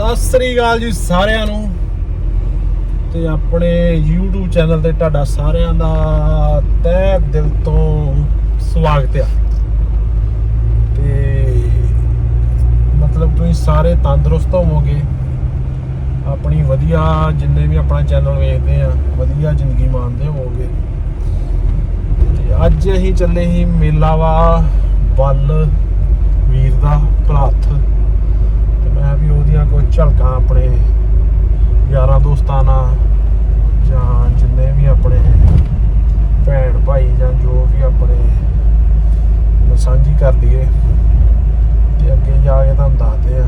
ਸਤਿ ਸ੍ਰੀ ਅਕਾਲ ਜੀ ਸਾਰਿਆਂ ਨੂੰ। ਤੇ ਆਪਣੇ YouTube ਚੈਨਲ ਤੇ ਤੁਹਾਡਾ ਸਾਰਿਆਂ ਦਾ ਤਹਿ ਦਿਲ ਤੋਂ ਸਵਾਗਤ ਆ। ਤੇ ਮਤਲਬ ਤੁਸੀਂ ਸਾਰੇ ਤੰਦਰੁਸਤ ਹੋਵੋਗੇ। ਆਪਣੀ ਵਧੀਆ ਜਿੰਨੇ ਵੀ ਆਪਣਾ ਚੈਨਲ ਵੇਖਦੇ ਆ, ਵਧੀਆ ਜ਼ਿੰਦਗੀ ਮਾਣਦੇ ਹੋਵੋਗੇ। ਤੇ ਅੱਜ ਅਸੀਂ ਚੱਲੇ ਸੀ ਮੇਲਾਵਾ ਬੱਲ ਵੀਰ ਦਾ ਭਲਾਥ। ਉਹਦੀਆਂ ਕੋਈ ਝਲਕਾਂ ਆਪਣੇ ਯਾਰਾਂ ਦੋਸਤਾਂ ਨਾਲ ਜਾਂ ਜਿੰਨੇ ਵੀ ਆਪਣੇ ਭੈਣ ਭਾਈ ਜਾਂ ਜੋ ਵੀ ਆਪਣੇ ਨਾਲ ਸਾਂਝੀ ਕਰ ਦਈਏ ਤੇ ਅੱਗੇ ਜਾ ਕੇ ਤੁਹਾਨੂੰ ਦੱਸਦੇ ਆ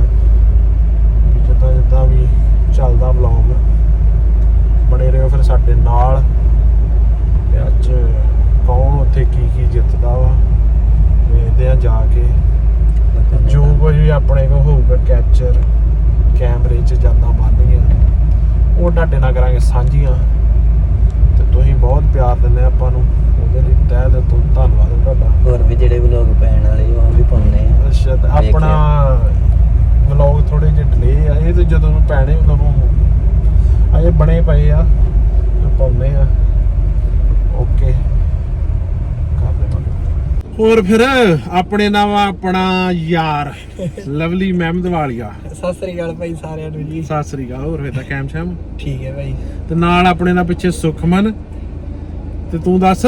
ਵੀ ਜਿੱਦਾਂ ਜਿੱਦਾਂ ਵੀ ਚੱਲਦਾ ਵਲੌਗ ਬਣੇ ਰਹੋ ਫਿਰ ਸਾਡੇ ਨਾਲ ਤੇ ਅੱਜ ਕੌਣ ਉੱਥੇ ਕੀ ਕੀ ਜਿੱਤਦਾ ਵਾ ਵੇਖਦੇ ਆ ਜਾ ਕੇ। ਜੋ ਕੁਝ ਵੀ ਆਪਣੇ ਕੋ ਹੋਊਗਾ ਕੈਪਚਰ ਕੈਮਰੇ 'ਚ ਜਾਂਦਾ ਬੰਨ੍ਹੀਆਂ ਉਹ ਤੁਹਾਡੇ ਨਾਲ ਕਰਾਂਗੇ ਸਾਂਝੀਆਂ। ਤੇ ਤੁਸੀਂ ਬਹੁਤ ਪਿਆਰ ਦਿੰਦੇ ਆਪਾਂ ਨੂੰ। ਉਹਦੇ ਲਈ ਤਹਿ ਦਿਲ ਤੋਂ ਧੰਨਵਾਦ ਤੁਹਾਡਾ। ਹੋਰ ਵੀ ਜਿਹੜੇ ਵਲੋਗ ਪੈਣ ਵਾਲੇ ਉਹ ਵੀ ਪਾਉਣੇ ਆ। ਅੱਛਾ ਤੇ। ਆਪਣਾ ਵਲੌਗ ਥੋੜੇ ਜਿਹੇ ਡਿਲੇ ਆ। ਇਹ ਤੇ ਜਦੋਂ ਪੈਣੇ ਉਦੋਂ ਅਜੇ ਬਣੇ ਪਏ ਆ ਤੇ ਪਾਉਨੇ ਆ ਓਕੇ ਕਰਦੇ ਬੰਦ ਹੋਰ ਫਿਰ ਆਪਣੇ ਨਾਮ ਆਪਣਾ ਯਾਰ ਲਵਲੀ ਮਹਿਮਦ ਵਾਲੀਆ ਸਤਿ ਸ੍ਰੀ ਅਕਾਲ ਭਾਈ ਸਾਰਿਆਂ ਨੂੰ ਜੀ। ਸਤਿ ਸ੍ਰੀ ਅਕਾਲ ਹੋਰ ਫਿਰ ਤਾਂ ਕੈਮ ਸ਼ੈਮ? ਠੀਕ ਹੈ ਭਾਈ। ਤੇ ਨਾਲ ਆਪਣੇ ਨਾਲ ਪਿੱਛੇ ਸੁਖਮਨ ਤੇ ਤੂੰ ਦੱਸ?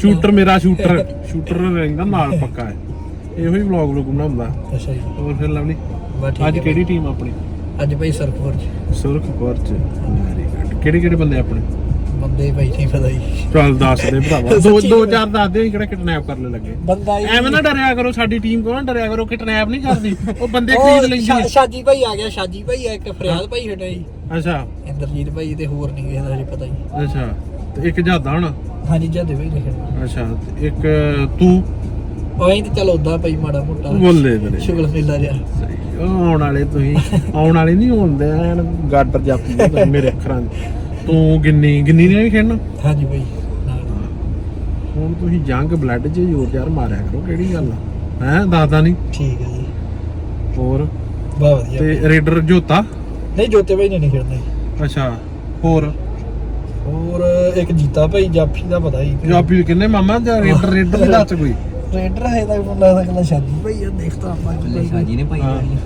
ਸ਼ੂਟਰ ਮੇਰਾ ਸ਼ੂਟਰ ਸ਼ੂਟਰ ਰਹਿੰਦਾ ਨਾਲ ਪੱਕਾ ਹੈ। ਇਹੋ ਹੀ ਵਲੌਗ ਵਲੌਗ ਬਣਾਉਂਦਾ। ਅੱਛਾ ਜੀ। ਹੋਰ ਫਿਰ ਲਵਲੀ ਅੱਜ ਕਿਹੜੀ ਟੀਮ ਆਪਣੀ। ਅੱਜ ਭਾਈ ਸਰਕਪੁਰ ਚ। ਸੁਰਖਪੁਰ ਚ। ਕਿਹੜੇ ਕਿਹੜੇ ਬੰਦੇ ਆਪਣੇ? ਬੰਦੇ ਭਾਈ ਨਹੀਂ ਪਤਾ ਜੀ ਚੱਲ ਦੱਸ ਦੇ ਭਰਾਵਾ। ਦੋ ਸੱਚੀ ਦੋ ਚਾਰ ਦੱਸ ਦੇ ਅਸੀਂ ਕਿਹੜਾ ਕਿਡਨੈਪ ਕਰਨ ਲੱਗੇ। ਬੰਦਾ ਹੀ ਐਵੇਂ ਨਾ ਡਰਿਆ ਕਰੋ ਸਾਡੀ ਟੀਮ ਕੋਲ ਨਾ ਡਰਿਆ ਕਰੋ ਕਿਡਨੈਪ ਨਹੀਂ ਕਰਦੀ। ਉਹ ਬੰਦੇ ਉਹ ਖਰੀਦ ਲੈਂਦੀ ਸ਼ਾ- ਹੈ। ਸ਼ਾਜੀ ਭਾਈ ਆ ਗਿਆ ਸ਼ਾਜੀ ਭਾਈ ਆ ਇੱਕ ਫਰਿਆਦ ਭਾਈ ਹਟਾ ਜੀ ਅੱਛਾ। ਇੰਦਰਜੀਤ ਭਾਈ ਤੇ ਹੋਰ ਨਹੀਂ ਕਿਸੇ ਦਾ ਜੀ ਪਤਾ ਜੀ ਅੱਛਾ। ਤੇ ਇੱਕ ਜਾਦਾ ਹੋਣਾ? ਹਾਂਜੀ ਜਦੇ ਭਾਈ ਲਿਖਿਆ ਅੱਛਾ ਤੇ ਇੱਕ ਤੂੰ? ਉਹ ਐਂ ਤੇ ਚਲ ਉਦਾਂ ਭਾਈ ਮਾੜਾ ਮੋਟਾ। ਬੋਲੇ ਤੇਰੇ। ਸ਼ੁਗਲ ਮੇਲਾ ਜਿਹਾ। ਸਹੀ। ਉਹ ਆਉਣ ਵਾਲੇ ਤੁਸੀਂ ਆਉਣ ਵਾਲੇ ਨਹੀਂ ਹੁੰਦੇ ਐਨ ਗਾਡਰ ਜਾਪੀ ਜਾਂਦੇ ਮੇਰੇ ਅੱਖਰਾਂ 'ਚ। ਤੂੰ ਗਿੰਨੀ ਗਿੰਨੀ ਨੇ ਵੀ ਖੇਡਣਾ? ਹਾਂਜੀ ਭਾਈ ਨਾਲ। ਹੁਣ ਤੁਸੀਂ ਜੰਗ ਬਲੱਡ 'ਚ ਜ਼ੋਰ ਯਾਰ ਮਾਰਿਆ ਕਰੋ ਕਿਹੜੀ ਗੱਲ ਆ? ਹੈ ਦੱਸਦਾ ਨਹੀਂ ਠੀਕ ਹੈ ਜੀ। ਹੋਰ? ਬਹੁਤ ਵਧੀਆ। ਤੇ ਰੇਡਰ ਜੋਤਾ? ਨਹੀਂ ਜੋਤੇ ਭਾਈ ਨੇ ਨਹੀਂ ਖੇਡਣਾ ਜੀ। ਅੱਛਾ ਹੋਰ? ਹੋਰ ਇੱਕ ਜੀਤਾ ਭਾਈ ਜਾਫੀ ਦਾ ਪਤਾ ਹੀ ਪੰਜਾਬੀ ਕਿੰਨੇ ਮਾਮਾ ਜਾਂ ਰੇਡਰ ਰੇਡਰ ਦੀ ਦੱਸ ਕੋਈ? ਰੇਡਰ ਹੈ ਤਾਂ ਮੈਨੂੰ ਲੱਗਦਾ ਕਿ ਸ਼ਾਦੀ ਭਾਈ ਆ ਦੇਖਤਾ ਆਪਾਂ ਸ਼ਾਜੀ ਨੇ ਪਾਈ ਹਾਂ। ਜੀ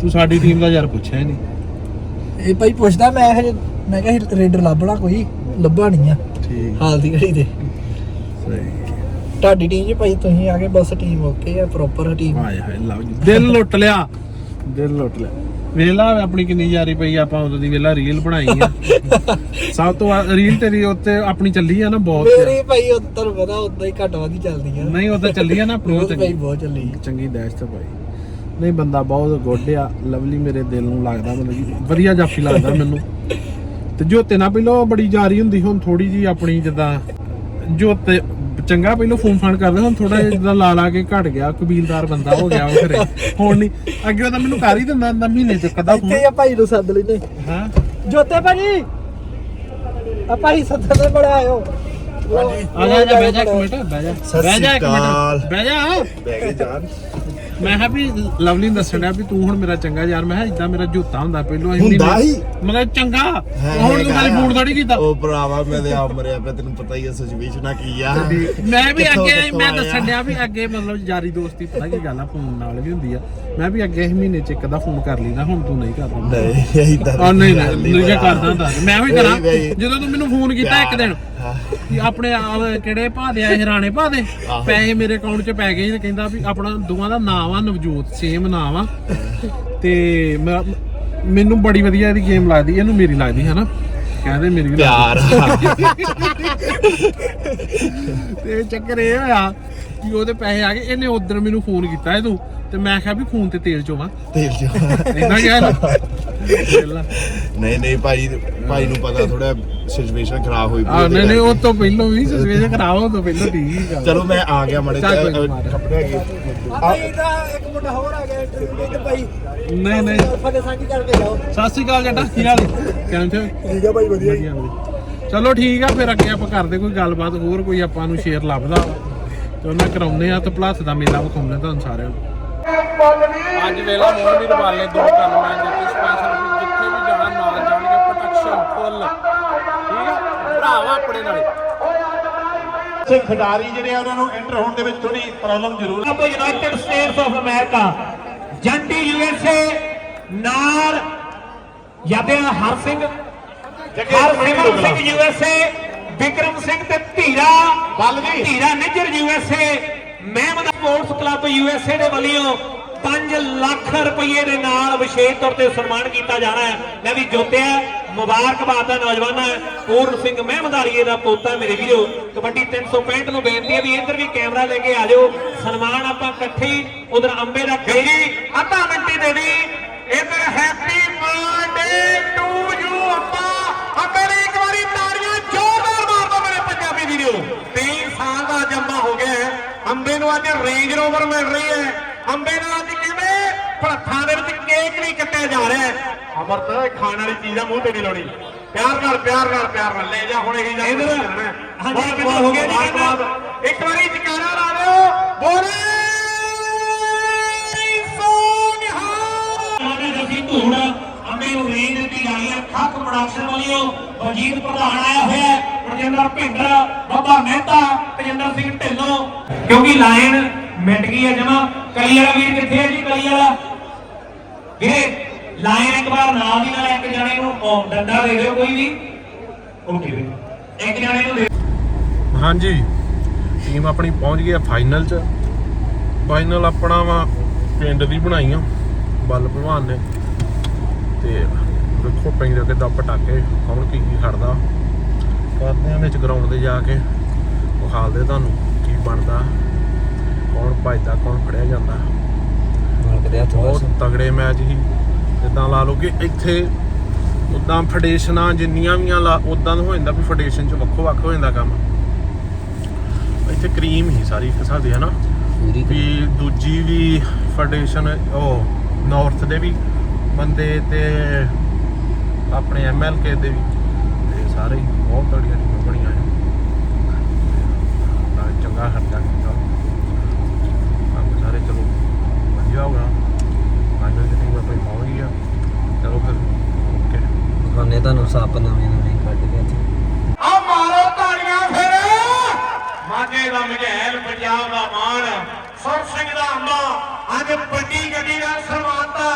ਤੂੰ ਸਾਡੀ ਟੀਮ ਦਾ ਯਾਰ ਪੁੱਛਿਆ ਹੀ ਨਹੀਂ। ਇਹ ਭਾਈ ਪੁੱਛਦਾ ਮੈਂ ਹਜੇ ਮੈਂ ਕਿਹਾ ਰੇਡਰ ਲੱਭਣਾ ਕੋਈ ਲੱਭਾ ਨਹੀਂ ਆ। ਠੀਕ। ਹਾਲ ਦੀ ਘੜੀ ਤੇ। ਸਹੀ। ਤੁਹਾਡੀ ਟੀਮ 'ਚ ਭਾਈ ਤੁਸੀਂ ਆ ਗਏ ਬਸ ਟੀਮ ਓਕੇ ਆ ਪ੍ਰੋਪਰ ਟੀਮ ਹਾਏ ਹਾਏ ਲਓ ਜੀ। ਦਿਲ ਲੁੱਟ ਲਿਆ। ਦਿਲ ਲੁੱਟ ਲਿਆ। ਵੇਲਾ ਆਪਣੀ ਕਿੰਨੀ ਯਾਰੀ ਪਈ ਆਪਾਂ ਉਦੋਂ ਦੀ ਵੇਲਾ ਰੀਲ ਬਣਾਈ ਆ। ਸਭ ਤੋਂ ਰੀਲ ਤੇਰੀ ਉੱਤੇ ਆਪਣੀ ਚੱਲੀ ਆ ਨਾ ਬਹੁਤ ਮੇਰੀ ਭਾਈ ਉੱਤਰ ਪਤਾ ਉਦਾਂ ਹੀ ਘੱਟ ਵੱਧ ਹੀ ਚੱਲਦੀ ਆ। ਨਹੀਂ ਤਾਂ ਚੱਲੀ ਆ ਨਾ ਭਾਈ ਚੰਗੀ। ਬਹੁਤ ਚੱਲੀ। ਚੰਗੀ ਡੈਸ਼ ਤੇ ਭਾਈ। ਨਹੀਂ ਬੰਦਾ ਬਹੁਤ ਗੁੱਡ ਆ ਲਵਲੀ ਮੇਰੇ ਦਿਲ ਨੂੰ ਲੱਗਦਾ ਮਤਲਬ ਕਿ ਵਧੀਆ ਜਾਫੀ ਲੱਗਦਾ ਮੈਨੂੰ। ਤੇ ਜੋਤੇ ਨਾਲ ਪਹਿਲਾਂ ਬੜੀ ਜਾਰੀ ਹੁੰਦੀ ਹੁਣ ਥੋੜੀ ਜੀ ਆਪਣੀ ਜਿੱਦਾਂ ਜੋਤੇ ਚੰਗਾ ਪਹਿਲਾਂ ਫੋਨ ਫਾਨ ਕਰਦੇ ਹੁਣ ਥੋੜਾ ਜਿਹਾ ਜਿੱਦਾਂ ਲਾ ਲਾ ਕੇ ਘਟ ਗਿਆ ਕਬੀਲਦਾਰ ਬੰਦਾ ਹੋ ਗਿਆ ਉਹ ਘਰੇ। ਹੁਣ ਨਹੀਂ ਅੱਗੇ ਉਹ ਤਾਂ ਮੈਨੂੰ ਕਰ ਹੀ ਦਿੰਦਾ ਹੁੰਦਾ ਮਹੀਨੇ ਚ ਕਦਾ ਫੋਨ ਇੱਥੇ ਆ ਭਾਈ ਨੂੰ ਸੱਦ ਲੈਨੇ ਹਾਂ? ਜੋਤੇ ਭਾਜੀ ਆ ਭਾਈ ਸੱਦਣ ਦੇ ਬੜਾ ਆਇਓ। ਆ ਜਾ ਜਾ ਬਹਿ ਜਾ ਇੱਕ ਮਿੰਟ ਬਹਿ ਜਾ। ਬਹਿ ਜਾ ਇੱਕ। ਮਿੰਟ ਬਹਿ ਜਾ। ਬਹਿ ਗਏ ਜਾਨ। ਮੈਂ ਕਿਹਾ ਵੀ ਲਵਲੀ ਨੂੰ ਦੱਸਣ ਡਿਆ ਵੀ ਤੂੰ ਹੁਣ ਮੇਰਾ ਚੰਗਾ ਯਾਰ ਮੈਂ ਕਿਹਾ ਇਦਾਂ ਮੇਰਾ ਜੋਤਾ ਹੁੰਦਾ ਪਹਿਲਾਂ ਅਸੀਂ ਹੁੰਦਾ ਹੀ। ਮਤਲਬ ਚੰਗਾ ਹੈ ਹੁਣ ਤੂੰ ਖਾਲੀ। ਫੋਨ ਥੋੜੀ ਕੀਤਾ ਉਹ ਭਰਾਵਾ ਮੈਂ ਤੇ ਆਪ ਮਰਿਆ ਪਿਆ ਤੈਨੂੰ ਪਤਾ ਹੀ ਹੈ ਸਿਚੁਏਸ਼ਨ ਆ ਕੀ ਆ ਮੈਂ ਵੀ ਕਿੱਥੋਂ ਅੱਗੇ ਕਿੱਥੋਂ ਮੈਂ ਆਇਆ। ਦੱਸਣ ਡਿਆ ਵੀ ਅੱਗੇ ਮਤਲਬ ਯਾਰੀ ਦੋਸਤੀ ਪਤਾ ਕੀ ਗੱਲ ਆ ਫੋਨ ਨਾਲ ਵੀ ਹੁੰਦੀ ਆ ਮੈਂ ਵੀ ਅੱਗੇ ਇਸ ਮਹੀਨੇ ਚ ਇੱਕ ਅੱਧਾ ਫੋਨ ਕਰ ਲਈਦਾ ਹੁਣ ਤੂੰ ਨਹੀਂ ਕਰਦਾ ਨਹੀਂ ਇਦਾਂ ਆ ਨਹੀਂ ਨਹੀਂ ਨਹੀਂ ਕਰਦਾ ਹੁੰਦਾ ਮੈਂ ਵੀ ਕਰਾਂ। ਜਦੋਂ ਤੂੰ ਮੈਨੂੰ ਫੋਨ ਕੀਤਾ ਇੱਕ ਦਿਨ। ਕਿ ਆਪਣੇ ਆ ਕਿਹੜੇ ਭਾ ਦੇ ਆਏ ਹਰਾਣੇ ਭਾ ਦੇ? ਆਹੋ। ਪੈਸੇ ਮੇਰੇ ਅਕਾਊਂਟ 'ਚ ਪੈ ਗਏ ਤੇ ਕਹਿੰਦਾ ਵੀ ਆਪਣਾ ਦੋਵਾਂ ਦਾ ਨਾਮ ਆ ਨਵਜੋਤ ਸੇਮ ਨਾਮ ਆ। ਤੇ ਮੈਂ- ਮੈਨੂੰ ਬੜੀ ਵਧੀਆ ਇਹਦੀ ਗੇਮ ਲੱਗਦੀ ਇਹਨੂੰ ਮੇਰੀ ਲੱਗਦੀ ਹੈ ਨਾ ਕਹਿੰਦੇ ਮੇਰੀ ਵੀ ਲੱਗਦੀ। ਪਿਆਰ ਤੇ ਚੱਕਰ ਇਹ ਹੋਇਆ ਕਿ ਉਹਦੇ ਪੈਸੇ ਆ ਗਏ ਇਹਨੇ ਉਧਰ ਮੈਨੂੰ ਫੋਨ ਕੀਤਾ ਇਹ ਤੂੰ ਤੇ ਮੈਂ ਕਿਹਾ ਵੀ ਫੋਨ ਤੇ ਤੇਲ ਚੋਵਾਂ। ਤੇਲ ਜੋ ਇਦਾਂ ਕਿਹਾ ਨਾ ਪਹਿਲਾਂ। ਨਹੀਂ ਨਹੀਂ ਭਾਈ ਭਾਈ ਨੂੰ ਪਤਾ ਥੋੜਾ ਸਿਚੁਏਸ਼ਨ ਖਰਾਬ ਹੋਈ ਪਈ ਆ ਨਹੀਂ ਨਹੀਂ ਉਹ। ਤੋਂ ਪਹਿਲਾਂ ਵੀ ਸਵੇਰੇ ਖਰਾਬ ਹੋ ਤੋਂ ਪਹਿਲਾਂ ਠੀਕ ਆ। ਚਲੋ ਮੈਂ ਆ ਗਿਆ ਮੜੇ ਚੱਲ ਕੋਈ ਨੀ ਮਾਰ। ਕੱਪੜੇ ਹੈਗੇ। ਆ ਦਾ ਇੱਕ ਮੁੰਡਾ ਹੋਰ ਆ ਗਿਆ ਇੰਟਰਵਿਊ ਤੇ ਭਾਈ। ਨਹੀਂ ਨਹੀਂ। ਅਲਫਾ ਦੇ ਸਾਂਝੀ ਕਰਕੇ ਜਾਓ। ਸਤਿ ਸ਼੍ਰੀ ਅਕਾਲ ਜੱਟਾ ਕੀ ਹਾਲ ਕਿਵੇਂ છો ਠੀਕ ਆ ਭਾਈ ਵਧੀਆ ਚਲੋ ਠੀਕ ਆ ਫਿਰ ਅੱਗੇ ਆਪਾਂ ਕਰਦੇ ਕੋਈ ਗੱਲਬਾਤ ਹੋਰ ਕੋਈ ਆਪਾਂ ਨੂੰ ਸ਼ੇਰ ਲੱਭਦਾ ਵਾ। ਤੇ ਉਹਨਾਂ ਕਰਾਉਂਦੇ ਆ ਤੇ ਭਲਾਸ ਦਾ ਮੇਲਾ ਵਿਖਾਉਂਦੇ ਤੁਹਾਨੂੰ ਸਾਰਿਆਂ ਨੂੰ। ਅੱਜ ਵੇਲਾ ਮੋਹਨ ਵੀ ਰਵਾਲੇ ਦੋ ਕਰਨ ਮੈਂ ਦਿੱਤੀ ਸਪੈਸ਼ਲ ਜਿੱਥੇ ਵੀ ਜਾਣਾ ਨਾਲ ਜਾਣਗੇ ਪ੍ਰੋਟੈਕਸ਼ਨ ਫੁੱਲ ਠੀਕ ਹੈ ਭਰਾਵਾ ਆਪਣੇ ਨਾਲੇ। ਸੇ ਖਿਡਾਰੀ ਜਿਹੜੇ ਆ ਉਹਨਾਂ ਨੂੰ ਐਂਟਰ ਹੋਣ ਦੇ ਵਿੱਚ ਥੋੜੀ ਪ੍ਰੋਬਲਮ ਜ਼ਰੂਰ ਆਪ ਯੂਨਾਈਟਿਡ ਸਟੇਟਸ ਆਫ ਅਮਰੀਕਾ ਜੰਟੀ ਯੂਐਸਏ ਨਾਲ ਯਾਦੇ ਹਰ ਸਿੰਘ ਹਰਸਿਮਰਨ ਸਿੰਘ ਯੂਐਸਏ ਵਿਕਰਮ ਸਿੰਘ ਤੇ Dhira Ball ji. Dhira Nijjar USA Mehmad sports club USA ਦੇ ਵੱਲੋਂ 5 ਲੱਖ ਰੁਪਏ ਦੇ ਨਾਲ ਵਿਸ਼ੇਸ਼ ਤੌਰ ਤੇ ਸਨਮਾਨ ਕੀਤਾ ਜਾਣਾ ਹੈ। ਲੈ ਵੀ ਜੋਤਿਆ ਮੁਬਾਰਕਬਾਦ ਦਾ ਨੌਜਵਾਨ ਹੈ ਪੂਰਨ ਸਿੰਘ ਮਹਿਮਦਾਰੀਏ ਦਾ ਪੋਤਾ ਮੇਰੇ ਵੀਰੋ। ਕਬੱਡੀ 365 ਨੂੰ ਬੇਨਤੀ ਹੈ ਵੀ ਇੱਧਰ ਵੀ ਕੈਮਰਾ ਲੈ ਕੇ ਆ ਜਾਓ ਸਨਮਾਨ ਆਪਾਂ ਇਕੱਠੇ ਉਧਰ ਅੰਬੇ ਦਾ ਖੇੜੀ ਅੱਧਾ ਮਿੰਟ ਹੀ ਇੱਧਰ ਹੈਪੀ ਬਰਥਡੇ ਟੂ ਯੂ ਅੱਪਾ ਅੰਬੇ ਇੱਕ ਵਾਰੀ ਤਾੜੀਆਂ ਜ਼ੋਰਦਾਰ ਮਾਰ ਦਿਓ ਮੇਰੇ ਪੰਜਾਬੀ ਵੀਰੋ। 23 ਸਾਲ ਦਾ ਜੰਮਾ ਹੋ ਗਿਆ ਹੈ। ਅੰਬੇ ਨੂੰ ਅੱਜ ਰੇਂਜ ਰੋਵਰ ਮਿਲ ਰਹੀ ਹੈ। ਅੰਬੇ ਨੂੰ ਅੱਜ ਕਿਵੇਂ ਭੜੱਥਾਂ ਦੇ ਵਿੱਚ ਕੇਕ ਨਹੀਂ ਕੱਟਿਆ ਜਾ ਰਿਹਾ ਹੈ। ਅਮਰਤ ਖਾਣ ਵਾਲੀ ਚੀਜ਼ ਆ ਮੂੰਹ ਤੇ ਨਹੀਂ ਲਾਉਣੀ। ਪਿਆਰ ਨਾਲ ਪਿਆਰ ਨਾਲ ਪਿਆਰ ਨਾਲ। ਲੈ ਜਾ ਹੁਣ ਇਹੀ ਜਾ ਇਧਰ ਹਾਂਜੀ ਹੋ ਗਿਆ ਜੀ ਕਹਿੰਦਾ ਇੱਕ ਵਾਰੀ ਜਕਾਰਾ ਲਾ ਦਿਓ। ਬੋਲੇ ਧੂੜ ਅੰਬੇ ਨੂੰ ਰੇਂਜ ਦੀ ਹੈ ਖੱਕ ਪ੍ਰੋਡਕਸ਼ਨ ਵਾਲਿਓ। ਵਜੀਦ ਪ੍ਰਧਾਨ ਆਇਆ ਹੋਇਆ ਹੈ ਰਜਿੰਦਰ ਭਿੰਡਰ ਬਾਬਾ ਮਹਿਤਾ ਤੇਜਿੰਦਰ ਸਿੰਘ ਢਿੱਲੋਂ। ਕਿਉਂਕਿ ਲਾਈਨ ਮਿਟ ਗਈ ਹੈ ਜਮਾ। ਕਲੀ ਵਾਲਾ ਵੀਰ ਕਿੱਥੇ ਹੈ ਜੀ? ਕਲੀ ਵਾਲਾ। ਵੀਰੇ ਲਾਈਨ ਇੱਕ ਵਾਰ ਨਾਲ ਦੀ ਨਾਲ ਇੱਕ ਜਣੇ ਨੂੰ ਡੰਡਾ ਦੇ ਦਿਓ ਕੋਈ ਵੀ। ਓਕੇ ਵੀਰੇ ਇੱਕ ਜਣੇ ਨੂੰ ਦੇ ਹਾਂਜੀ। ਟੀਮ ਆਪਣੀ ਪਹੁੰਚ ਗਈ ਹੈ ਫਾਈਨਲ 'ਚ। ਫਾਈਨਲ ਆਪਣਾ ਵਾ ਪਿੰਡ ਦੀ ਬਣਾਈ ਆ ਬੱਲ ਭਲਵਾਨ ਨੇ। ਤੇ ਦੇਖੋ ਪੈਂਦੇ ਕਿੱਦਾਂ ਪਟਾਕੇ ਕੌਣ ਕੀ ਕੀ ਖੜਦਾ। ਕਰਦੇ ਆ ਵਿੱਚ ਗਰਾਊਂਡ ਤੇ ਜਾ ਕੇ। ਵਿਖਾਲਦੇ ਤੁਹਾਨੂੰ ਕੀ ਬਣਦਾ। ਕੌਣ ਭੱਜਦਾ ਕੌਣ ਫੜਿਆ ਜਾਂਦਾ। ਦੇ ਬਹੁਤ ਤਗੜੇ ਮੈਚ ਸੀ ਜਿੱਦਾਂ ਲਾ ਲਓ ਕਿ ਇੱਥੇ ਉਦਾਂ ਫੈਡਰੇਸ਼ਨਾਂ ਜਿੰਨੀਆਂ ਵੀ ਆ ਉਦਾਂ ਹੋ ਜਾਂਦਾ ਵੀ ਫੈਡਰੇਸ਼ਨ ਚ ਵੱਖੋ ਵੱਖ ਹੋ ਜਾਂਦਾ ਕੰਮ। ਇੱਥੇ ਕਰੀਮ ਹੀ ਸਾਰੀ ਇੱਕ ਹਿਸਾਬ ਦੀ ਹੈ ਨਾ। ਵੀ ਦੂਜੀ ਵੀ ਫੈਡਰੇਸ਼ਨ ਉਹ ਨਾਰਥ ਦੇ ਵੀ ਬੰਦੇ ਤੇ ਆਪਣੇ ਐਮਐਲਕੇ ਦੇ ਵੀ। ਤੇ ਸਾਰੇ ਬਹੁਤ ਤਗੜੀਆਂ ਟੀਮਾਂ ਬਣੀਆਂ ਤਾਂ ਚੰਗਾ ਖਰਚਾ ਕੀਤਾ। ਕੰਮ ਸਾਰੇ ਚਲੋ ਵਧੀਆ ਹੋ ਗਿਆ। ਫਾਈਨਲ ਦੀ ਟੀਮ ਆਪਣੀ ਪਹੁੰਚ ਗਈ ਆ ਚਲੋ ਫਿਰ ਓਕੇ। ਉਹਨੇ ਤੁਹਾਨੂੰ ਸੱਪ ਨਵੇਂ ਨਵੇਂ ਕੱਢ ਕੇ ਇੱਥੇ। ਆ ਮਾਰੋ ਤਾੜੀਆਂ ਫਿਰ। ਮਾਝੇ ਦਾ ਮਝੈਲ ਪੰਜਾਬ ਦਾ ਮਾਣ। ਸੁਰ ਸਿੰਘ ਦਾ ਅੰਬਾ ਅੱਜ ਵੱਡੀ ਗੱਡੀ ਦਾ ਸਨਮਾਨਤਾ।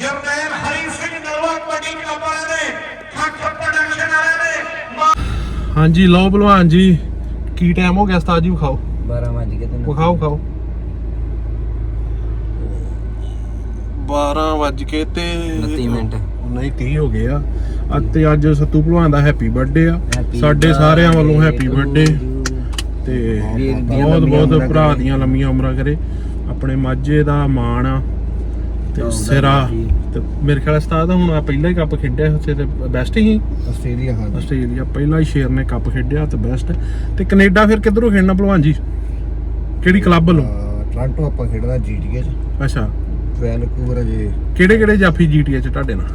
ਜਰਨੈਲ ਹਰੀ ਸਿੰਘ ਨਲਵਾ ਕਬੱਡੀ ਕਲੱਬ ਵਾਲਿਆਂ ਨੇ ਖੱਖ ਪ੍ਰੋਡਕਸ਼ਨ ਵਾਲਿਆਂ ਨੇ ਮਾ- ਹਾਂਜੀ ਲਓ ਭਲਵਾਨ ਜੀ ਕੀ ਟਾਈਮ ਹੋ ਗਿਆ ਉਸਤਾਦ ਜੀ ਵਿਖਾਓ। 12 ਵਜ ਕੇ ਤੇ ਵਿਖਾਓ ਵਿਖਾਓ। 12 ਵੱਜ ਕੇ ਤੇ 29 ਮਿੰਟ। ਨਹੀਂ 30 ਹੋ ਗਏ ਆ। ਅਤੇ ਅੱਜ ਸੱਤੂ ਭਲਵਾਨ ਦਾ ਹੈਪੀ ਬਰਥਡੇ ਆ। Happy ਸਾਡੇ ਸਾਰਿਆਂ ਵੱਲੋਂ ਹੈਪੀ to ਬਰਥਡੇ। you। ਤੇ ਵੀਰ ਦੀਆਂ ਬਹੁਤ ਲੰਮੀਆਂ ਬਹੁਤ ਉਮਰਾਂ ਭਰਾ ਕਰੇ। ਦੀਆਂ ਲੰਮੀਆਂ ਉਮਰਾਂ ਕਰੇ। ਆਪਣੇ ਮਾਝੇ ਦਾ ਮਾਣ ਆ ਤੇ ਸਿਰਾ। ਤੇ ਮੇਰੇ ਖਿਆਲ ਉਸਤਾਦ ਹੁਣ ਆ ਪਹਿਲਾ ਹੀ ਕੱਪ ਖੇਡਿਆ ਉੱਥੇ ਤੇ ਬੈਸਟ ਹੀ ਆਸਟ੍ਰੇਲੀਆ ਹਾਂ ਆਸਟ੍ਰੇਲੀਆ ਪਹਿਲਾ ਹੀ ਸ਼ੇਰ ਨੇ ਕੱਪ ਖੇਡਿਆ ਤੇ ਬੈਸਟ ਤੇ ਕੈਨੇਡਾ ਫਿਰ ਕਿੱਧਰੋਂ ਖੇਡਣਾ ਭਲਵਾਨ ਜੀ? ਕਿਹੜੀ ਕਲੱਬ ਵੱਲੋਂ? ਟ੍ਰਾਂਟੋ ਆਪਾਂ ਖੇਡਣਾ ਜੀਟੀਏ ਚ। ਅੱਛਾ। ਵੈਨਕੂਵਰ ਅਜੇ ਕਿਹੜੇ ਕਿਹੜੇ ਜਾਫੀ ਜੀਟੀਏ ਚ ਤੁਹਾਡੇ ਨਾਲ?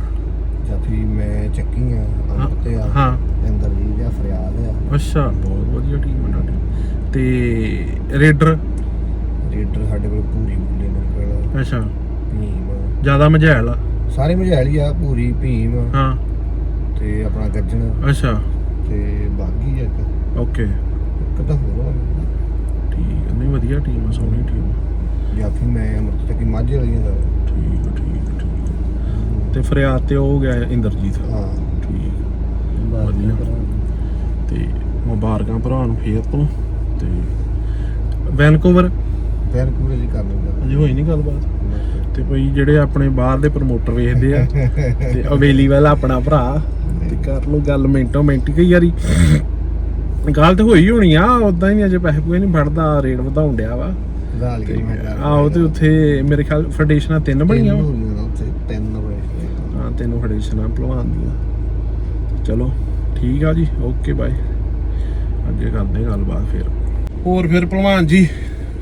ਜਾਫੀ ਮੈਂ ਚੱਕੀ ਆ ਅੰਬ ਤੇ ਆ। ਹਾਂ। ਇੰਦਰਜੀਤ ਆ ਫਰਿਆਦ ਆ। ਅੱਛਾ ਬਹੁਤ ਵਧੀਆ ਟੀਮ ਹੈ ਤੁਹਾਡੀ। ਤੇ ਰੇਡਰ ਰੇਡਰ ਸਾਡੇ ਕੋਲ ਪੂਰੀ ਬੁੱਲੇ ਨੇ ਅੱਛਾ। ਭੀਮ ਜ਼ਿਆਦਾ ਮਝੈਲ ਆ? ਸਾਰੇ ਮਝੈਲੀ ਆ ਪੂਰੀ ਭੀਮ ਹਾਂ। ਤੇ ਆਪਣਾ ਗੱਜਣ ਅੱਛਾ। ਤੇ ਬਾਗੀ ਆ ਇੱਕ। ਓਕੇ। ਇੱਕ ਤਾਂ ਹੋਰ ਆ। ਠੀਕ ਹੈ ਨਹੀਂ ਵਧੀਆ ਟੀਮ ਆ ਸੋਹਣੀ ਟੀਮ ਜਾਫੀ ਮੈਂ ਅਮਰਤ ਚੱਕੀ ਮਾਝੇ ਵਾਲੀਆਂ ਦਾ। ਠੀਕ ਠੀਕ। ਤੇ ਫਰਿਆਦ ਤੇ ਉਹ ਹੋ ਗਿਆ ਇੰਦਰਜੀਤ। ਹਾਂ। ਠੀਕ ਵਧੀਆ। ਤੇ ਮੁਬਾਰਕਾਂ ਭਰਾ ਨੂੰ ਫੇਰ ਤੋਂ। ਤੇ ਵੈਨਕੂਵਰ? ਵੈਨਕੂਵਰ ਜੀ ਕਰ ਲੈਂਦਾ। ਅਜੇ ਹੋਈ ਨਹੀਂ ਗੱਲਬਾਤ? ਤੇ ਭਈ ਜਿਹੜੇ ਆਪਣੇ ਬਾਹਰ ਦੇ ਪ੍ਰਮੋਟਰ ਵੇਖਦੇ ਆ ਤੇ ਅਵੇਲੀਬਲ ਆਪਣਾ ਭਰਾ ਤੇ ਕਰ ਲੋ ਗੱਲ ਮਿੰਟੋ ਮਿੰਟ ਕਈ ਯਾਰੀ ਗੱਲ ਤੇ ਹੋਈ ਹੋਣੀ ਆ ਉਦਾਂ ਹੀ ਨਹੀਂ ਅਜੇ ਪੈਸੇ ਪੂਏ ਨਹੀਂ ਫੜਦਾ ਰੇਟ ਵਧਾਉਣ ਡਿਆ ਵਾ। ਆਹੋ ਤੇ ਉੱਥੇ ਮੇਰੇ ਖਿਆਲ ਫੈਡਰੇਸ਼ਨਾਂ ਤਿੰਨ ਬਣੀਆਂ ਵਾ? ਉੱਥੇ ਤਿੰਨ ਬਣੇ ਹਾਂ ਤਿੰਨ ਫੈਡਰੇਸ਼ਨਾਂ ਭਲਵਾਨ ਦੀਆਂ। ਚਲੋ ਠੀਕ ਆ ਜੀ ਓਕੇ ਬਾਏ। ਅੱਗੇ ਕਰਦੇ ਹਾਂ ਗੱਲਬਾਤ ਫਿਰ। ਹੋਰ ਫਿਰ ਭਲਵਾਨ ਜੀ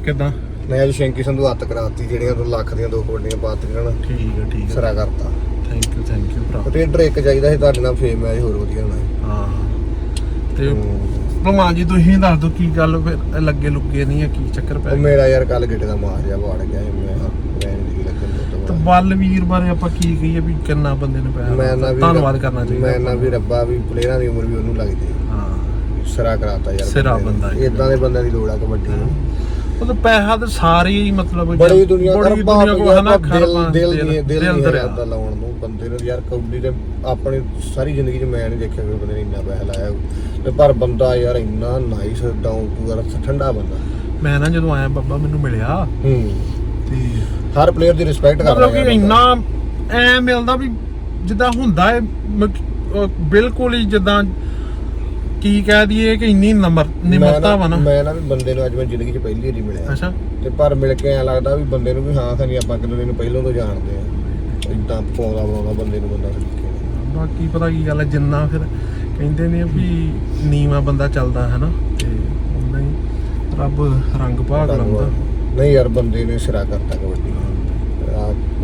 ਕਿਦਾਂ? ਮੈਂ ਅੱਜ ਸ਼ੈਂਕੀ ਸੰਧੂ ਹੱਥ ਕਰਾਤੀ ਜਿਹੜੀਆਂ ਤੋਂ ਲੱਖ ਦੀਆਂ ਦੋ ਕਬੱਡੀਆਂ ਪਾਤੀਆਂ ਨਾ। ਠੀਕ ਹੈ ਠੀਕ ਹੈ ਸਰਾ ਕਰਤਾ। ਥੈਂਕ ਯੂ ਥੈਂਕ ਯੂ ਭਰਾ। ਰੇਡਰ ਇੱਕ ਚਾਹੀਦਾ ਸੀ ਤੁਹਾਡੇ ਨਾਲ ਫੇਰ ਮੈਚ ਹੋਰ ਵਧੀਆ ਹੋਣਾ। ਸੀ। ਹਾਂ। ਤੇ ਭਲਵਾਨ ਜੀ ਤੁਸੀਂ ਦੱਸ ਦਿਓ ਕੀ ਗੱਲ ਫਿਰ ਲੱਗੇ ਲੁੱਗੇ ਨਹੀਂ ਆ ਕੀ ਚੱਕਰ ਪੈ ਉਹ ਗਿਆ? ਮੇਰਾ ਯਾਰ ਕੱਲ ਗਿੱਟੇ ਦਾ ਮਾਰ ਜਾ ਵੜ ਗਿਆ ਸੀ ਮੈਂ ਮੈਂ ਨੀ ਬਲਵੀਰ ਬਾਰੇ ਆਪਾਂ ਕੀ ਕਹੀਏ ਵੀ ਕਿੰਨਾ ਬੰਦੇ ਨੇ ਪੈਸਾ ਮੈਂ ਨਾ ਲਾਤਾ। ਵੀ ਧੰਨਵਾਦ ਕਰਨਾ ਚਾਹੀਦਾ ਮੈਂ ਨਾ ਵੀ ਰੱਬਾ ਵੀ ਪਲੇਅਰਾਂ ਦੀ ਉਮਰ ਵੀ ਉਹਨੂੰ ਲੱਗਦੀ। ਹੈ। ਸਿਰਾ ਕਰਾਤਾ ਯਾਰ ਸਿਰਾ ਬੰਦਾ। ਇਦਾਂ ਦੇ ਬੰਦਿਆਂ ਦੀ ਲੋੜ ਆ ਕਬੱਡੀ ਨੂੰ। ਉਹ ਪੈਸਾ ਤਾਂ ਸਾਰੇ ਹੀ ਮਤਲਬ ਬੜੀ ਦੁਨੀਆ ਕਰ ਬੜੀ ਬਾਪ ਦੁਨੀਆ ਕੋਲ ਯਾਰ ਹਨਾ ਦਿਲ ਦਿਲ ਨਹੀਂ ਦਿਲ ਨਹੀਂ। ਕਰਦਾ ਲਾਉਣ ਨੂੰ ਬੰਦੇ ਨੂੰ ਯਾਰ ਕਬੱਡੀ ਤੇ ਆਪਣੀ ਸਾਰੀ ਜ਼ਿੰਦਗੀ 'ਚ ਮੈਂ ਨਹੀਂ ਦੇਖਿਆ ਕੋਈ ਬੰਦੇ ਨੇ ਇੰਨਾ ਪੈਸਾ ਲਾਇਆ। ਤੇ ਪਰ ਬੰਦਾ ਯਾਰ ਇੰਨਾ ਨਾਈਸ ਡਾਊਨ ਟੂ ਅਰਥ ਠੰਡਾ ਬੰਦਾ ਮੈਂ ਨਾ ਜਦੋਂ ਆਇਆ ਬੱਬਾ ਮੈਨੂੰ ਮਿਲਿਆ ਹੂੰ ਤੇ ਹਰ ਪਲੇਅਰ ਦੀ ਰਿਸਪੈਕਟ ਕਰਦਾ ਮਤਲਬ ਕਿ ਇੰਨਾ ਐ ਮਿਲਦਾ ਵੀ ਜਿੱਦਾਂ ਹੁੰਦਾ ਹੈ ਬਿਲਕੁਲ ਹੀ ਜਿੱਦਾਂ ਕੀ ਕਹਿ ਦਈਏ ਕਿ ਇੰਨੀ ਨਮਰ ਨਿਮਰਤਾ ਵਾ ਨਾ। ਮੈਂ ਨਾ ਵੀ ਬੰਦੇ ਨੂੰ ਅੱਜ ਮੈਂ ਜ਼ਿੰਦਗੀ 'ਚ ਪਹਿਲੀ ਵਾਰੀ ਮਿਲਿਆ। ਅੱਛਾ। ਤੇ ਪਰ ਮਿਲ ਕੇ ਐ ਲੱਗਦਾ ਵੀ ਬੰਦੇ ਨੂੰ ਵੀ ਹਾਂ ਖਨੀ ਆਪਾਂ ਕਿਦੋਂ ਦਿਨ ਪਹਿਲਾਂ ਤੋਂ ਜਾਣਦੇ ਆ। ਇਦਾਂ ਪਾਉਂਦਾ ਬਣਾਉਂਦਾ ਬੰਦੇ ਨੂੰ ਬੰਦਾ। ਬਾਕੀ ਪਤਾ ਕੀ ਗੱਲ ਹੈ ਜਿੰਨਾ ਫਿਰ ਕਹਿੰਦੇ ਨੇ ਵੀ ਨੀਵਾ ਬੰਦਾ ਚੱਲਦਾ ਹੈ ਨਾ ਤੇ ਉਹਨਾਂ ਹੀ ਰੱਬ ਰੰਗ ਭਾਗ ਲਾਉਂਦਾ। ਨਹੀਂ ਯਾਰ ਬੰਦੇ ਨੇ ਸਿਰਾ ਕਰਤਾ ਕਬੱਡੀ।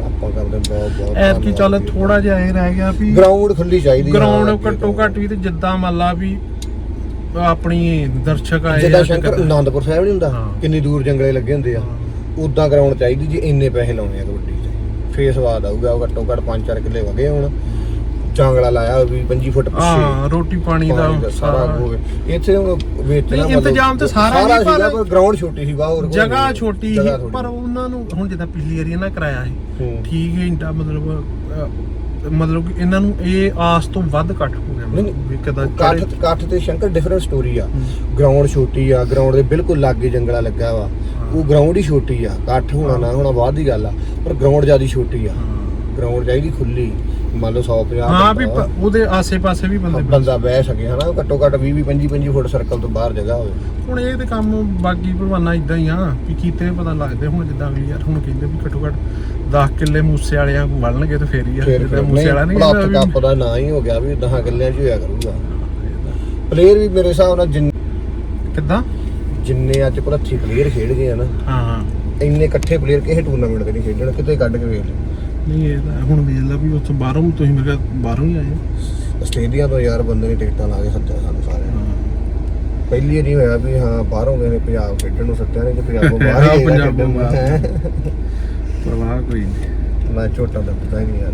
ਆਪਾਂ ਕਰਦੇ ਬਹੁਤ ਬਹੁਤ ਐਰ ਕੀ ਚੱਲ ਥੋੜਾ ਜਿਹਾ ਇਹ ਰਹਿ ਗਿਆ ਵੀ ਗਰਾਊਂਡ ਖੁੱਲੀ ਚਾਹੀਦੀ ਗਰਾਊਂਡ ਘੱਟੋ ਘੱਟ ਵੀ ਤੇ ਜਿੱਦਾਂ ਮੰਨ ਲਾ ਵੀ ਆਪਣੀ ਦਰਸ਼ਕ ਆਏ ਜਿੱਦਾਂ ਸ਼ੰਕਰ ਆਨੰਦਪੁਰ ਸਾਹਿਬ ਨਹੀਂ ਹੁੰਦਾ? ਹਾਂ। ਕਿੰਨੀ ਦੂਰ ਜੰਗਲੇ ਲੱਗੇ ਹੁੰਦੇ ਆ। ਉਦਾਂ ਗਰਾਊਂਡ ਚਾਹੀਦੀ ਜੀ ਇੰਨੇ ਪੈਸੇ ਲਾਉਣੇ ਆ ਕਬੱਡੀ 'ਚ। ਫੇਸ ਸਵਾਦ ਆਊਗਾ ਉਹ ਘੱਟੋ ਘੱਟ 5-4 ਕਿੱਲੇ ਵਗੇ ਹੁਣ। ਚਾਂਗਲਾ ਲਾਇਆ ਵੀ 25 ਫੁੱਟ ਪਿੱਛੇ। ਹਾਂ ਰੋਟੀ ਪਾਣੀ ਦਾ ਪਾਣੀ ਦਾ ਸਾਰਾ ਹੋਵੇ। ਇੱਥੇ ਹੁਣ ਵੇਚਣਾ ਨਹੀਂ, ਇੰਤਜ਼ਾਮ ਤਾਂ ਸਾਰਾ ਹੀ, ਪਰ- ਸੀਗਾ, ਪਰ ਗਰਾਊਂਡ ਛੋਟੀ ਸੀ ਬਾਹਰ ਹੋਰ ਕੋਈ ਜਗ੍ਹਾ ਨਹੀਂ। ਛੋਟੀ ਜਗ੍ਹਾ ਸੀ ਥੋੜ੍ਹੀ। ਪਰ ਉਹਨਾਂ ਨੂੰ ਹੁਣ ਜਿੱਦਾਂ ਪਿਛਲੀ ਏਰੀਆ ਨਾ ਕਰਾਇਆ ਸੀ। ਹੂੰ। ਠੀਕ ਹੈ ਇੰਟਾ ਮਤਲਬ ਅਹ, ਮਤਲਬ ਕਿ ਇਹਨਾਂ ਨੂੰ ਇਹ ਆਸ ਤੋਂ ਵੱਧ ਕੱਟ ਹੋ ਗਿਆ ਨਹੀਂ, ਮਤਲਬ ਵੀ ਕਦਾ ਕੱਠ ਕੱਠ ਤੇ ਸ਼ੰਕਰ ਡਿਫਰੈਂਟ ਸਟੋਰੀ ਆ। ਗਰਾਊਂਡ ਛੋਟੀ ਆ ਗਰਾਊਂਡ ਦੇ ਬਿਲਕੁਲ ਲਾਗੇ ਜੰਗਲਾ ਲੱਗਾ ਵਾ। ਉਹ ਗਰਾਊਂਡ ਹੀ ਛੋਟੀ ਆ ਕੱਠ ਹੋਣਾ ਨਾ ਹੋਣਾ ਬਾਅਦ ਦੀ ਗੱਲ ਆ ਪਰ ਗਰਾਊਂਡ ਜਿਆਦੀ ਛੋਟੀ ਆ। ਗਰਾਊਂਡ ਚਾਹੀਦੀ ਖੁੱਲੀ। ਮੰਨ ਲਓ 150 ਹਾਂ ਵੀ ਪ- ਉਹਦੇ ਆਸੇ-ਪਾਸੇ ਵੀ ਬੰਦੇ ਬੰਦਾ ਬਹਿ ਸਕੇ ਹਨਾ? ਘੱਟੋ ਘੱਟ 20 25 25 ਫੁੱਟ ਸਰਕਲ ਤੋਂ ਬਾਹਰ ਜਗ੍ਹਾ ਹੋਵੇ। ਹੁਣ ਇਹ ਤੇ ਕੰਮ ਬਾਕੀ ਭਲਵਾਨਾਂ ਇਦਾਂ ਹੀ ਆ ਵੀ ਕੀਤੇ ਪਤਾ ਲੱਗਦੇ ਹੁਣ ਜਿੱਦਾਂ ਅਗਲੀ ਯਾਰ ਹੁਣ ਕਹਿੰਦੇ ਵੀ ਘੱਟੋ ਘੱਟ 10 ਕਿੱਲੇ ਮੂਸੇ ਵਾਲਿਆਂ ਨੂੰ ਵੜਨਗੇ ਤੇ ਫੇਰ ਹੀ ਆ। ਫਿਰ ਜਿੱਦਾਂ ਮੂਸੇ ਵਾਲਾ ਨਹੀਂ ਪਲੱਥ ਕਹਿੰਦਾ ਕੱਪ ਦਾ ਨਾਂ ਹੀ ਹੋ ਗਿਆ ਵੀ 10 ਕਿੱਲਿਆਂ 'ਚ ਹੋਇਆ ਕਰੂਗਾ। ਪਲੇਅਰ ਵੀ ਮੇਰੇ ਹਿਸਾਬ ਨਾਲ ਜਿੰਨ- ਕਿੱਦਾਂ? ਜਿੰਨੇ ਅੱਜ ਭਲੱਥੀ ਪਲੇਅਰ ਖੇਡ ਗਏ ਆ ਨਾ ਹਾਂ ਹਾਂ। ਇੰਨੇ ਇਕੱਠੇ ਪਲੇਅਰ ਕਿਸੇ ਟੂਰਨਾਮੈਂਟ ਤੇ ਨਹੀਂ ਖੇਡਣ ਕਿਤੇ ਕੱਢ ਕੇ ਵੇਖ ਲਓ। ਨਹੀਂ ਇਹ ਤਾਂ ਹੁਣ ਵੇਖ ਲਾ ਵੀ ਉੱਥੋਂ ਬਾਹਰੋਂ ਤੁਸੀਂ ਮੇਰੇ ਖਿਆਲ ਬਾਹਰੋਂ ਹੀ ਆਏ ਹੋ। ਆਸਟ੍ਰੇਲੀਆ ਤੋਂ ਯਾਰ ਬੰਦੇ ਨੇ ਟਿਕਟਾਂ ਲਾ ਕੇ ਸੱਦਿਆ ਸਾਨੂੰ ਸਾਰਿਆਂ ਨੂੰ ਪਹਿਲੀ ਵਾਰੀ ਹੋਇਆ ਵੀ ਹਾਂ ਬਾਹਰੋਂ ਗਏ ਨੇ ਪੰਜਾਬ ਖੇਡਣ ਨੂੰ ਸੱਦਿਆ ਨੇ ਕਿ ਪੰਜਾਬੋਂ ਬਾਹਰ ਹਾਂ, ਹੀ ਗਏ ਪੰਜਾਬੋਂ ਖੇਡਣ ਨੂੰ। ਬਾਹਰ। ਪਰਵਾਹ ਕੋਈ ਨਹੀਂ ਮੈਂ ਝੋਟਾ ਦਾ ਪਤਾ ਹੀ ਨਹੀਂ ਯਾਰ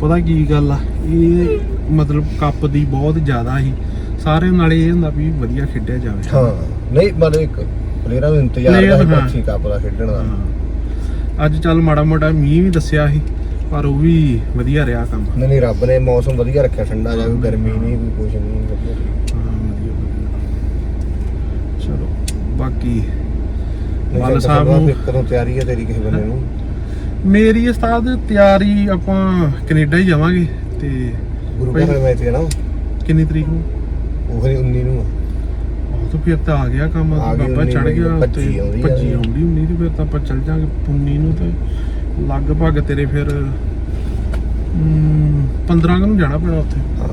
ਪਤਾ ਕੀ ਗੱਲ ਆ ਇਹ ਮਤਲਬ ਕੱਪ ਦੀ ਬਹੁਤ ਜ਼ਿਆਦਾ ਹੀ ਸਾਰੇ ਨਾਲੇ ਇਹ ਹੁੰਦਾ ਵੀ ਵਧੀਆ ਖੇਡਿਆ ਜਾਵੇ ਹਾਂ ਨਹੀਂ ਮਤਲਬ ਇੱਕ ਪਲੇਅਰਾਂ ਨੂੰ ਇੰਤਜ਼ਾਰ Player, ਦਾ ਸੀ ਹਾਂ। ਪੱਛੀ ਕੱਪ ਦਾ ਖੇਡਣ ਦਾ ਹਾਂ। ਅੱਜ ਚੱਲ ਮਾੜਾ ਮੋਟਾ ਮੀਂਹ ਵੀ ਦੱਸਿਆ ਸੀ ਪਰ ਉਹ ਵੀ ਵਧੀਆ ਰਿਹਾ ਕੰਮ। ਨਹੀਂ ਨਹੀਂ ਰੱਬ ਨੇ ਮੌਸਮ ਵਧੀਆ ਰੱਖਿਆ ਠੰਡਾ ਜਾ ਕੋਈ ਗਰਮੀ ਨਹੀਂ ਕੋਈ ਕੁਝ ਨਹੀਂ। ਹਾਂ ਵਧੀਆ ਵਧੀਆ। ਚਲੋ ਬਾਕੀ ਸ਼ੰਕਰ ਸਾਹਿਬ ਨੂੰ ਫਿਰ ਕਦੋਂ ਤਿਆਰੀ ਹੈ ਤੇਰੀ ਕਿਸੇ ਬੰਦੇ ਨੂੰ। ਮੇਰੀ ਉਸਤਾਦ ਤਿਆਰੀ ਆਪਾਂ ਕੈਨੇਡਾ ਹੀ ਜਾਵਾਂਗੇ ਤੇ ਗੁਰੂ ਭਾਈ- ਘਰ ਮੈਚ ਹੈ ਨਾ ਕਿੰਨੀ ਤਰੀਕ ਨੂੰ? ਉਹ ਹੀ 19 ਨੂੰ ਆ। ਤਾਂ ਫਿਰ ਤਾਂ ਆ ਗਿਆ ਕੰਮ ਆ ਗਈ ਬਾਬਾ 19 ਚੜ ਗਿਆ 25 ਆਉਂਦੀ। ਭੱਜੀ ਆਉਂਦੀ ਹੁੰਦੀ ਤੇ ਫਿਰ ਤਾਂ ਆਪਾਂ ਚੱਲ ਜਾਾਂਗੇ ਪੁੰਨੀ ਨੂੰ ਤੇ ਲਗਭਗ ਤੇਰੇ ਫਿਰ ਹਮ, 15 ਕੁ ਨੂੰ ਜਾਣਾ ਪੈਣਾ ਉੱਥੇ। ਹਾਂ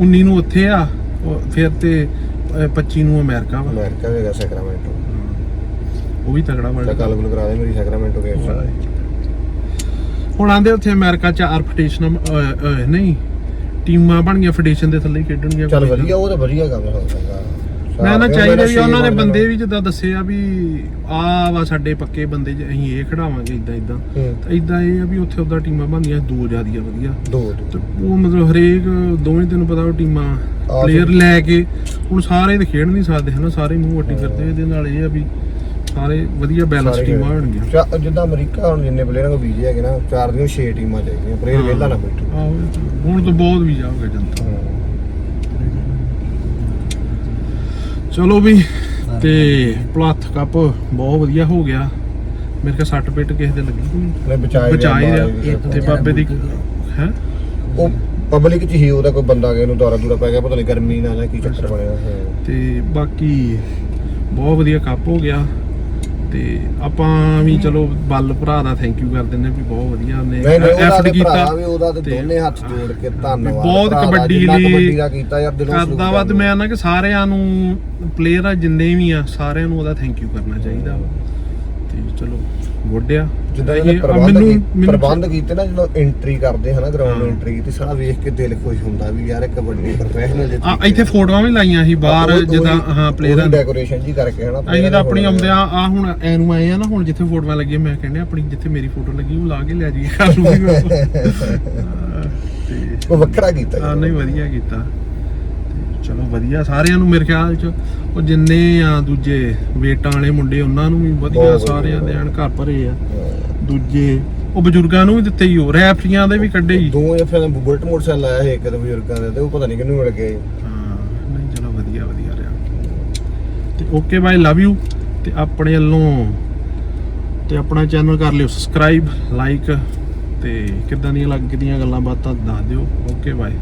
19 ਨੂੰ ਉੱਥੇ ਆ ਫਿਰ ਤੇ ਅਹ, 25 ਨੂੰ ਅਮਰੀਕਾ ਵਾ। ਅਮਰੀਕਾ ਵੇਗਾ ਸੈਕਰਾਮੈਂਟੋ। ਉਹ ਵੀ ਤਗੜਾ ਬਣ ਕੱਲ ਗੁਲ ਕਰਾ ਦੇ ਮੇਰੀ ਸੈਕਰਾਮੈਂਟੋ ਗੇਟ ਹੁਣ ਆਂਦੇ ਉੱਥੇ ਅਮਰੀਕਾ ਚ ਆਰ ਫੈਡਰੇਸ਼ਨ ਨਹੀਂ ਟੀਮਾਂ ਬਣ ਗਈਆਂ ਫੈਡਰੇਸ਼ਨ ਦੇ ਥੱਲੇ ਹੀ ਖੇਡਣਗੀਆਂ ਚੱਲ ਵਧੀਆ ਉਹ ਤਾਂ ਵਧੀਆ ਕੰਮ ਹੋ ਸਕਦਾ ਮੈਂ ਨਾ ਚਾਹੀਦਾ ਵੀ ਉਹਨਾਂ ਨੇ ਬੰਦੇ ਵੀ ਜਿੱਦਾਂ ਦੱਸੇ ਆ ਵੀ ਆ ਵਾ ਸਾਡੇ ਪੱਕੇ ਬੰਦੇ ਜੇ ਅਸੀਂ ਇਹ ਖਿਡਾਵਾਂਗੇ ਇਦਾਂ ਇਦਾਂ। ਤਾਂ ਇਦਾਂ ਇਹ ਆ ਵੀ ਉੱਥੇ ਉਦਾਂ ਟੀਮਾਂ ਬਣਦੀਆਂ ਦੋ ਜਿਆਦੀਆਂ ਵਧੀਆ। ਦੋ ਦੋ। ਉਹ ਮਤਲਬ ਹਰੇਕ ਦੋਵੇਂ ਤੈਨੂੰ ਪਤਾ ਉਹ ਟੀਮਾਂ ਪਲੇਅਰ ਲੈ ਕੇ ਹੁਣ ਸਾਰੇ ਤੇ ਖੇਡ ਨਹੀਂ ਸਕਦੇ ਹਨਾ ਸਾਰੇ ਮੂੰਹ ਵੱਟੀ ਕਰਦੇ ਇਹਦੇ ਨਾਲ ਇਹ ਆ ਵੀ ਸਾਰੇ ਵਧੀਆ ਬੈਲੈਂਸ ਸਾਰੇ ਟੀਮਾਂ। ਹੋਣਗੀਆਂ ਚਾ- ਜਿੱਦਾਂ ਅਮਰੀਕਾ ਹੁਣ ਜਿੰਨੇ ਪਲੇਅਰਾਂ ਕੋ ਵੀਜ਼ੇ ਹੈਗੇ ਨਾ ਚਾਰ ਦੀਆਂ 6 ਟੀਮਾਂ ਚਾਹੀਦੀਆਂ ਪਲੇਅਰ ਵਿਹਲਾ ਨਾ ਬੈਠੋ। ਆਹੋ ਹੁਣ ਤਾਂ ਬਹੁਤ ਵੀ ਜਾਓਗੇ ਜਨਤਾ। ਚਲੋ ਵੀ ਤੇ ਪਲੱਥ ਕੱਪ ਬਹੁਤ ਵਧੀਆ ਹੋ ਗਿਆ। ਮੇਰੇ ਕੋਲ ਸੱਟ ਪਿੱਟ ਕਿਸੇ ਦੇ ਲੱਗੀ ਕੋਈ? ਨੇ ਬਚਾਏ ਰਿਹਾ ਤੇ ਬਾਬੇ ਦੀ ਹੈ? ਉਹ ਪਬਲਿਕ ਚ ਹੀ ਉਹਦਾ ਕੋਈ ਬੰਦਾ ਗਿਆ ਨੂੰ ਦੌਰਾ ਦੂਰਾ ਪੈ ਗਿਆ ਪਤਾ ਨਹੀਂ ਗਰਮੀ ਨਾਲ ਜਾਂ ਕੀ ਚੱਕਰ ਬਣਿਆ ਹਾਂ। ਤੇ ਬਾਕੀ ਬਹੁਤ ਵਧੀਆ ਕੱਪ ਹੋ ਗਿਆ। ਤੇ ਆਪਾਂ ਵੀ ਚਲੋ ਬੱਲ ਭਰਾ ਦਾ ਥੈਂਕ ਯੂ ਕਰ ਦਿੰਦੇ ਵੀ ਬਹੁਤ ਵਧੀਆ ਉਹਨੇ ਨਹੀਂ ਨਹੀਂ ਉਹਦਾ effort ਤੇ ਭਰਾ ਵੀ ਉਹਦਾ ਤੇ ਦੋਨੇ ਹੱਥ ਜੋੜ ਕੇ ਧੰਨਵਾਦ ਬਹੁਤ ਭਰਾ ਦਾ, ਕਬੱਡੀ ਜਿੰਨਾ ਲਈ ਕਬੱਡੀ ਦਾ ਕੀਤਾ ਯਾਰ ਦਿਲੋਂ salute ਕਰਦਾ ਵਾ ਤੇ। ਮੈਂ ਨਾ ਕਿ ਸਾਰਿਆਂ ਨੂੰ ਪਲੇਅਰ ਆ ਜਿੰਨੇ ਵੀ ਆ ਸਾਰਿਆਂ ਨੂੰ ਉਹਦਾ ਥੈਂਕ ਯੂ ਕਰਨਾ ਚਾਹੀਦਾ ਵਾ ਤੇ ਚਲੋ ਗੋਡਿਆ ਜਿੱਦਾਂ ਇਹ ਪ੍ਰਬੰਧ ਮੈਨੂੰ ਕੀ- ਪ੍ਰਬੰਧ ਕੀਤੇ ਨਾ ਜਦੋਂ ਐਂਟਰੀ ਕਰਦੇ ਹਨਾ ਗਰਾਊਂਡ ਨੂੰ ਹਾਂ। ਐਂਟਰੀ ਕੀਤੀ ਸਾਰਾ ਵੇਖ ਕੇ ਦਿਲ ਖੁਸ਼ ਹੁੰਦਾ ਵੀ ਯਾਰ ਇੱਕ ਵੱਡੀ ਪ੍ਰੋਫੈਸ਼ਨਲ ਜਿੱਤ ਆ ਇੱਥੇ ਫੋਟੋਆਂ ਵੀ ਲਾਈਆਂ ਸੀ ਬਾਹਰ ਜਿੱਦਾਂ ਹਾਂ ਪਲੇਅਰਾਂ ਦੀ ਡੈਕੋਰੇਸ਼ਨ ਜੀ ਕਰਕੇ ਹਨਾ ਅਸੀਂ ਤਾਂ ਆਪਣੀ ਆਉਂਦੇ ਆ ਆ ਹੁਣ ਐਨੂੰ ਆਏ ਆ ਨਾ ਹੁਣ ਜਿੱਥੇ ਫੋਟੋਆਂ ਲੱਗੀਆਂ ਮੈਂ ਕਹਿੰਦੇ ਆਪਣੀ ਜਿੱਥੇ ਮੇਰੀ ਫੋਟੋ ਲੱਗੀ ਉਹ ਲਾ ਕੇ ਲੈ ਜੀ ਕਰ ਲੂਗੀ ਤੇ ਉਹ ਵੱਖਰਾ ਕੀਤਾ ਆ। ਨਹੀਂ ਵਧੀਆ ਕੀਤਾ। ਤੇ ਚਲੋ ਵਧੀਆ ਸਾਰਿਆਂ ਨੂੰ ਮੇਰੇ ਖਿਆਲ ਚ ਉਹ ਜਿੰਨੇ ਆ ਦੂਜੇ ਵੇਟਾਂ ਵਾਲੇ ਮੁੰਡੇ ਉਹਨਾਂ ਨੂੰ ਵੀ ਵਧੀਆ। ਸਾਰਿਆਂ ਦੇ ਐਨ ਘਰ ਭਰੇ ਆ। ਦੂਜੇ ਉਹ ਬਜ਼ੁਰਗਾਂ ਨੂੰ ਵੀ ਦਿੱਤੇ ਹੀ ਉਹ ਰੈਫਰੀਆਂ ਦੇ ਵੀ ਕੱਢੇ ਹੀ ਦੋ ਜਾਂ ਫਿਰ ਬੁਲਟ ਮੋਟਰਸਾਈਕਲ ਲਾਇਆ ਸੀ ਇੱਕ ਤੇ ਬਜ਼ੁਰਗਾਂ ਦੇ ਤੇ ਉਹ ਪਤਾ ਨਹੀਂ ਕਿਹਨੂੰ ਮਿਲ ਗਏ। ਹਾਂ ਨਹੀਂ ਚਲੋ ਵਧੀਆ ਵਧੀਆ ਰਿਹਾ। ਤੇ ਓਕੇ ਬਾਈ ਲਵ ਯੂ ਤੇ ਆਪਣੇ ਵੱਲੋਂ ਤੇ ਆਪਣਾ ਚੈਨਲ ਕਰ ਲਿਓ ਸਬਸਕ੍ਰਾਈਬ ਲਾਈਕ ਤੇ ਕਿੱਦਾਂ ਦੀਆਂ ਲੱਗਦੀਆਂ ਗੱਲਾਂ ਬਾਤਾਂ ਦੱਸ ਦਿਓ। ਓਕੇ ਬਾਈ